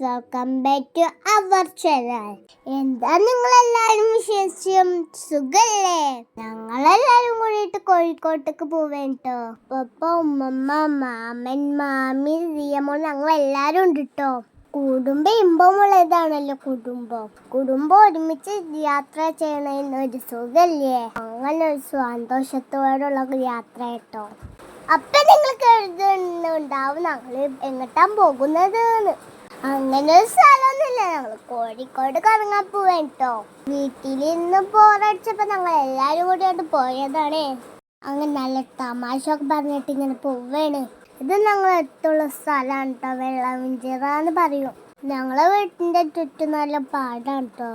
Welcome back to our channel എന്താ നിങ്ങൾ വിശേഷം സുഖല്ലേ? ഞങ്ങളെല്ലാവരും കൂടിയിട്ട് കോഴിക്കോട്ടേക്ക് പോവേട്ടോ പപ്പ ഉമ്മമ്മ മാമൻ മാമി റിയമോൾ ഞങ്ങൾ എല്ലാരും ഉണ്ട് കേട്ടോ കുടുംബം ഇമ്പമുള്ളതാണല്ലോ കുടുംബം. കുടുംബം ഒരുമിച്ച് യാത്ര ചെയ്യണതിന് ഒരു സുഖല്ലേ? അങ്ങനെ ഒരു സന്തോഷത്തോടുള്ള യാത്ര കേട്ടോ അപ്പൊ നിങ്ങൾ കരുതുന്നുണ്ടാവും ഞങ്ങൾ എങ്ങട്ടാ പോകുന്നത് അങ്ങനെ ഒരു സ്ഥലമൊന്നുമില്ല. ഞങ്ങൾ കോഴിക്കോട് കറങ്ങാൻ പോവാൻ കേട്ടോ വീട്ടിൽ ഇന്ന് പോറടിച്ചപ്പോ ഞങ്ങൾ എല്ലാരും കൂടി അങ്ങോട്ട് പോയതാണ്. അങ്ങനെ നല്ല തമാശ ഒക്കെ പറഞ്ഞിട്ട് ഇങ്ങനെ പോവാണ്. ഇത് ഞങ്ങൾ അടുത്തുള്ള സ്ഥലമാണ് കേട്ടോ വെള്ളമിഞ്ചിറാന്ന് പറയും. ഞങ്ങളെ വീട്ടിന്റെ ചുറ്റും നല്ല പാടാണ് കേട്ടോ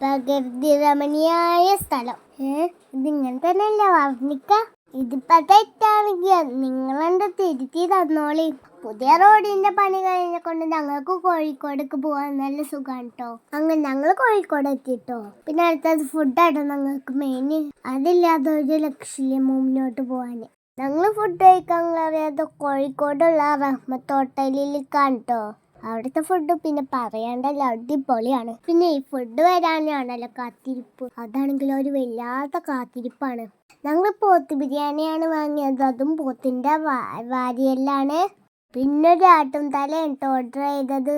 പ്രകൃതി രമണീയായ സ്ഥലം. ഏ ഇതിങ്ങനെ തന്നെയല്ലേ വർണിക്ക? ഇതിപ്പോ തെറ്റാണെങ്കിൽ നിങ്ങളെന്താ തിരുത്തി തന്നോളി. പുതിയ റോഡിന്റെ പണി കഴിഞ്ഞ കൊണ്ട് ഞങ്ങൾക്ക് കോഴിക്കോടേക്ക് പോകാൻ നല്ല സുഖമാണ് കേട്ടോ അങ്ങനെ ഞങ്ങൾ കോഴിക്കോട് എത്തിട്ടോ. പിന്നെ അടുത്തത് ഫുഡ് ആട്ടോ ഞങ്ങൾക്ക് മെയിൻ അതില്ലാതെ ഒരു ലക്ഷ്യം മുന്നോട്ട് പോവാന്. ഞങ്ങൾ ഫുഡ് കഴിക്കാൻ കയറിയത് കോഴിക്കോടുള്ള റഹ്മത്ത് ഹോട്ടലിൽ കേട്ടോ അവിടുത്തെ ഫുഡ് പിന്നെ പറയണ്ടല്ലോ അടിപൊളിയാണ്. പിന്നെ ഈ ഫുഡ് വരാനാണല്ലോ കാത്തിരിപ്പ്. അതാണെങ്കിൽ ഒരു വല്ലാത്ത കാത്തിരിപ്പാണ്. ഞങ്ങൾ പോത്ത് ബിരിയാണിയാണ് വാങ്ങിയത്. അതും പോത്തിന്റെ വാരിയല്ലാണ്. പിന്നെ ഒരു ആട്ടും തലയാണ് ഓർഡർ ചെയ്തത്.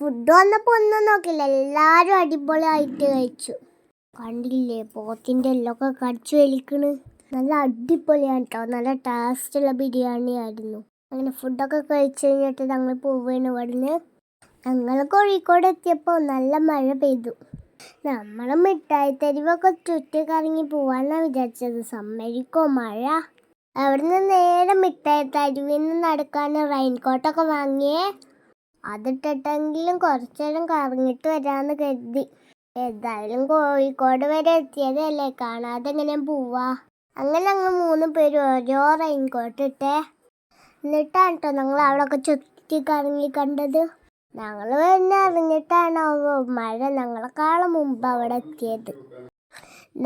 ഫുഡ് വന്നപ്പോൾ ഒന്നും നോക്കില്ല. എല്ലാവരും അടിപൊളിയായിട്ട് കഴിച്ചു. കണ്ടില്ലേ? പോത്തിന്റെ എല്ലൊക്കെ കടിച്ചു വലിക്കണ്. നല്ല അടിപൊളിയാണ് കേട്ടോ നല്ല ടേസ്റ്റുള്ള ബിരിയാണി ആയിരുന്നു അങ്ങനെ ഫുഡൊക്കെ കഴിച്ച് കഴിഞ്ഞിട്ട് ഞങ്ങൾ പോവുകയാണ് ഇവിടുന്ന്. ഞങ്ങൾ കോഴിക്കോട് എത്തിയപ്പോൾ നല്ല മഴ പെയ്തു. നമ്മൾ മിഠായി തെരുവൊക്കെ ചുറ്റി കറങ്ങി പോവാന്നാണ് വിചാരിച്ചത്. സമ്മരിക്കോ മഴ? അവിടുന്ന് നേരെ മിഠായി തെരുവിൽ നിന്ന് നടക്കാൻ റെയിൻകോട്ടൊക്കെ വാങ്ങിയേ. അതിട്ടിട്ടെങ്കിലും കുറച്ചേരം കറങ്ങിട്ട് വരാമെന്ന് കരുതി. എന്തായാലും കോഴിക്കോട് വരെ എത്തിയതല്ലേ? കാണാതെ എങ്ങനെ പോവാ? അങ്ങനെ അങ്ങ് മൂന്ന് പേര് ഓരോ റെയിൻകോട്ട് ഇട്ടേ. എന്നിട്ടാണ് കേട്ടോ ഞങ്ങൾ അവിടെയൊക്കെ ചുറ്റി കറങ്ങി കണ്ടത്. ഞങ്ങൾ തന്നെ അറിഞ്ഞിട്ടാണ് മഴ ഞങ്ങളെക്കാളും മുമ്പ് അവിടെ എത്തിയത്.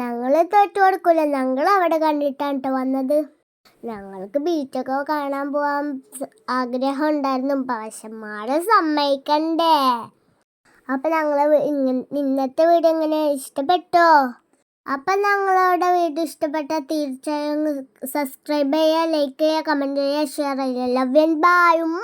ഞങ്ങൾ തൊട്ട് കൊടുക്കൂല ഞങ്ങൾ അവിടെ കണ്ടിട്ടാണ് കേട്ടോ വന്നത്. ഞങ്ങൾക്ക് ബീച്ചൊക്കെ കാണാൻ പോവാൻ ആഗ്രഹം ഉണ്ടായിരുന്നു പക്ഷെ മഴ സമ്മതിക്കണ്ടേ. അപ്പൊ ഇങ്ങനെ ഇന്നത്തെ വീട് എങ്ങനെ ഇഷ്ടപ്പെട്ടോ? അപ്പൊ ഞങ്ങളവിടെ വീഡിയോ ഇഷ്ടപ്പെട്ടാൽ തീർച്ചയായും സബ്സ്ക്രൈബ് ചെയ്യുക ലൈക്ക് ചെയ്യുക കമന്റ് ചെയ്യുക ഷെയർ ചെയ്യുക. ലവ് ആൻഡ് ബൈ ഉമ്മ.